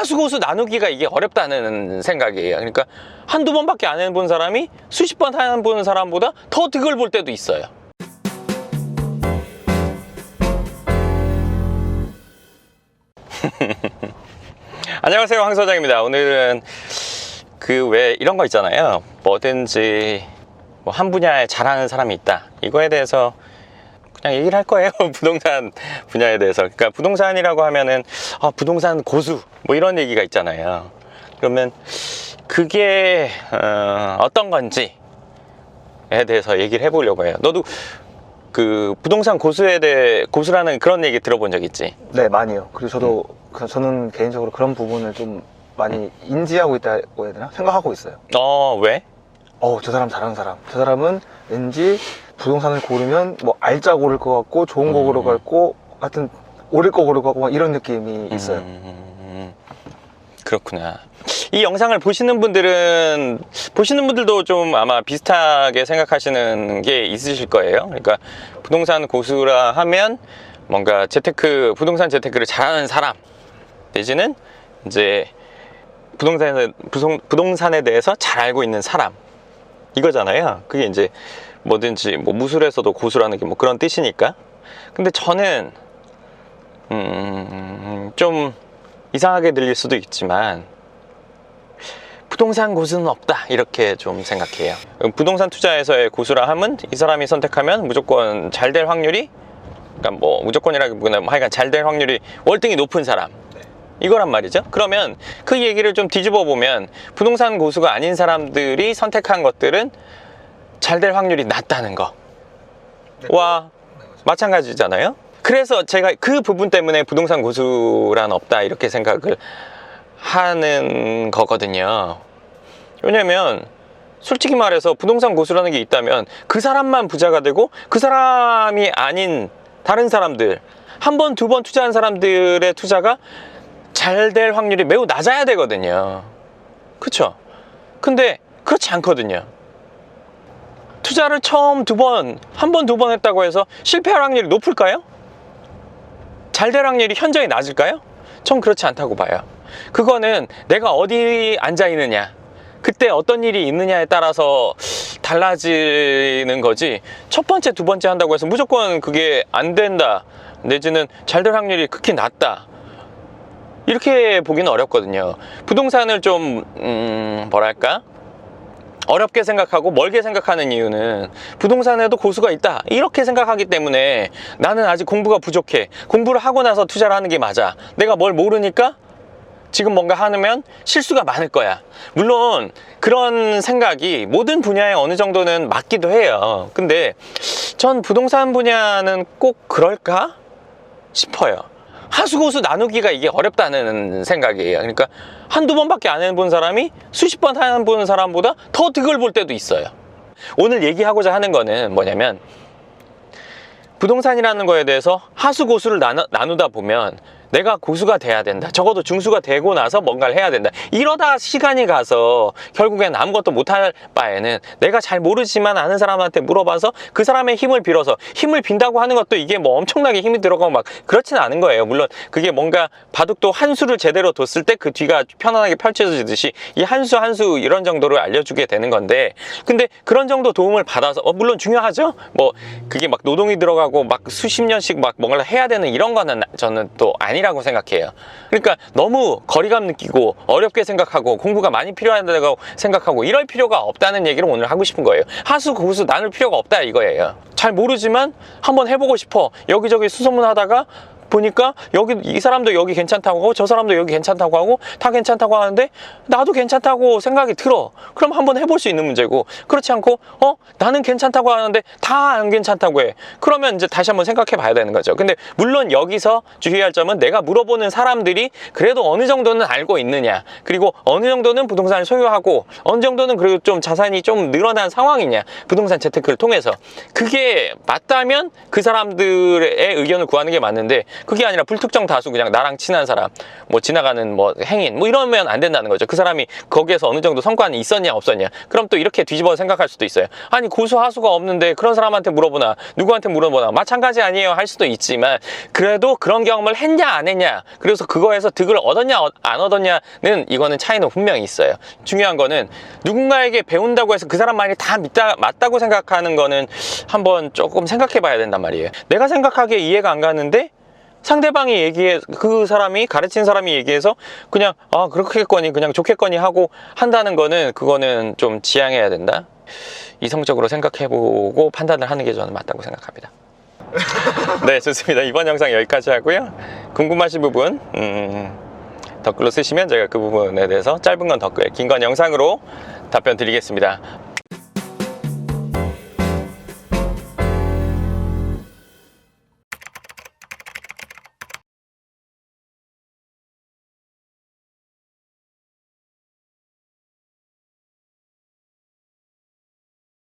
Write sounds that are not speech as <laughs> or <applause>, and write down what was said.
하수고수 나누기가 이게 어렵다는 생각이에요. 그러니까 한두 번밖에 안 해본 사람이 수십 번 해본 사람보다 더 득을 볼 때도 있어요. <laughs> 안녕하세요. 황 소장입니다. 오늘은 그 왜 이런 거 있잖아요. 뭐든지 뭐 한 분야에 잘하는 사람이 있다. 이거에 대해서 그냥 얘기를 할 거예요. <laughs> 부동산 분야에 대해서. 그러니까 부동산이라고 하면은 아, 부동산 고수 뭐 이런 얘기가 있잖아요. 그러면 그게 어, 어떤 건지에 대해서 얘기를 해보려고 해요. 너도 그 부동산 고수에 대해 고수라는 그런 얘기 들어본 적 있지? 네, 많이요. 그리고 저도 그- 저는 개인적으로 그런 부분을 좀 많이 인지하고 있다고 해야 되나? 생각하고 있어요. 어 왜? 어, 저 사람 잘하는 사람. 저 사람은 왠지 부동산을 고르면 뭐 알짜 고를 것 같고 좋은 거 고를 것 같고 하여튼 오를 거 고를 것 같고 막 이런 느낌이 있어요. 음, 그렇구나. 이 영상을 보시는 분들은 보시는 분들도 좀 아마 비슷하게 생각하시는 게 있으실 거예요. 그러니까 부동산 고수라 하면 뭔가 재테크 부동산 재테크를 잘하는 사람 내지는 이제 부동산에 부동, 부동산에 대해서 잘 알고 있는 사람 이거잖아요. 그게 이제 뭐든지 뭐 무술에서도 고수라는 게 뭐 그런 뜻이니까. 근데 저는 음, 좀 이상하게 들릴 수도 있지만 부동산 고수는 없다 이렇게 좀 생각해요. 부동산 투자에서의 고수라 함은 이 사람이 선택하면 무조건 잘 될 확률이 그러니까 뭐 무조건이라기보다는 뭐 하여간 잘 될 확률이 월등히 높은 사람 이거란 말이죠. 그러면 그 얘기를 좀 뒤집어 보면 부동산 고수가 아닌 사람들이 선택한 것들은 잘 될 확률이 낮다는 거. 와 마찬가지잖아요. 그래서 제가 그 부분 때문에 부동산 고수란 없다 이렇게 생각을 하는 거거든요. 왜냐면 솔직히 말해서 부동산 고수라는 게 있다면 그 사람만 부자가 되고 그 사람이 아닌 다른 사람들 한 번, 두 번 투자한 사람들의 투자가 잘 될 확률이 매우 낮아야 되거든요. 그쵸? 근데 그렇지 않거든요. 투자를 처음 두 번, 한 번, 두 번 했다고 해서 실패할 확률이 높을까요? 잘 될 확률이 현저히 낮을까요? 전 그렇지 않다고 봐요. 그거는 내가 어디 앉아 있느냐, 그때 어떤 일이 있느냐에 따라서 달라지는 거지. 첫 번째, 두 번째 한다고 해서 무조건 그게 안 된다, 내지는 잘 될 확률이 극히 낮다. 이렇게 보기는 어렵거든요. 부동산을 좀, 음, 뭐랄까? 어렵게 생각하고 멀게 생각하는 이유는 부동산에도 고수가 있다. 이렇게 생각하기 때문에 나는 아직 공부가 부족해. 공부를 하고 나서 투자를 하는 게 맞아. 내가 뭘 모르니까 지금 뭔가 하면 실수가 많을 거야. 물론 그런 생각이 모든 분야에 어느 정도는 맞기도 해요. 근데 전 부동산 분야는 꼭 그럴까 싶어요 하수고수 나누기가 이게 어렵다는 생각이에요. 그러니까 한두 번밖에 안 해본 사람이 수십 번 해본 사람보다 더 득을 볼 때도 있어요. 오늘 얘기하고자 하는 거는 뭐냐면 부동산이라는 거에 대해서 하수고수를 나누, 나누다 보면 내가 고수가 돼야 된다. 적어도 중수가 되고 나서 뭔가를 해야 된다. 이러다 시간이 가서 결국엔 아무것도 못할 바에는 내가 잘 모르지만 아는 사람한테 물어봐서 그 사람의 힘을 빌어서 힘을 빈다고 하는 것도 이게 뭐 엄청나게 힘이 들어가고 막 그렇지는 않은 거예요. 물론 그게 뭔가 바둑도 한 수를 제대로 뒀을 때 그 뒤가 편안하게 펼쳐지듯이 이 한 수 한 수 이런 정도를 알려주게 되는 건데 근데 그런 정도 도움을 받아서 어, 물론 중요하죠. 뭐 그게 막 노동이 들어가고 막 수십 년씩 막 뭔가를 해야 되는 이런 거는 저는 또 아니 라고 생각해요. 그러니까 너무 거리감 느끼고 어렵게 생각하고 공부가 많이 필요하다고 생각하고 이럴 필요가 없다는 얘기를 오늘 하고 싶은 거예요. 하수 고수 나눌 필요가 없다 이거예요. 잘 모르지만 한번 해보고 싶어. 여기저기 수소문 하다가 보니까 여기 이 사람도 여기 괜찮다고 하고 저 사람도 여기 괜찮다고 하고 다 괜찮다고 하는데 나도 괜찮다고 생각이 들어. 그럼 한번 해볼 수 있는 문제고 그렇지 않고 어 나는 괜찮다고 하는데 다 안 괜찮다고 해. 그러면 이제 다시 한번 생각해 봐야 되는 거죠. 근데 물론 여기서 주의할 점은 내가 물어보는 사람들이 그래도 어느 정도는 알고 있느냐 그리고 어느 정도는 부동산을 소유하고 어느 정도는 그래도 좀 자산이 좀 늘어난 상황이냐 부동산 재테크를 통해서 그게 맞다면 그 사람들의 의견을 구하는 게 맞는데 그게 아니라 불특정 다수 그냥 나랑 친한 사람, 뭐 지나가는 뭐 행인, 뭐 이러면 안 된다는 거죠. 그 사람이 거기에서 어느 정도 성과는 있었냐 없었냐. 그럼 또 이렇게 뒤집어 생각할 수도 있어요. 아니 고수 하수가 없는데 그런 사람한테 물어보나 누구한테 물어보나 마찬가지 아니에요 할 수도 있지만 그래도 그런 경험을 했냐 안 했냐 그래서 그거에서 득을 얻었냐 어- 안 얻었냐는 이거는 차이는 분명히 있어요. 중요한 거는 누군가에게 배운다고 해서 그 사람 말이 다 믿다, 맞다고 생각하는 거는 한번 조금 생각해 봐야 된단 말이에요. 내가 생각하기에 이해가 안 가는데 상대방이 얘기해 그 사람이 가르친 사람이 얘기해서 그냥 아 그렇겠거니 그냥 좋겠거니 하고 한다는 거는 그거는 좀 지양해야 된다. 이성적으로 생각해보고 판단을 하는 게 저는 맞다고 생각합니다. <laughs> 네, 좋습니다. 이번 영상 여기까지 하고요. 궁금하신 부분 음, 댓글로 쓰시면 제가 그 부분에 대해서 짧은 건 댓글, 긴 건 영상으로 답변 드리겠습니다.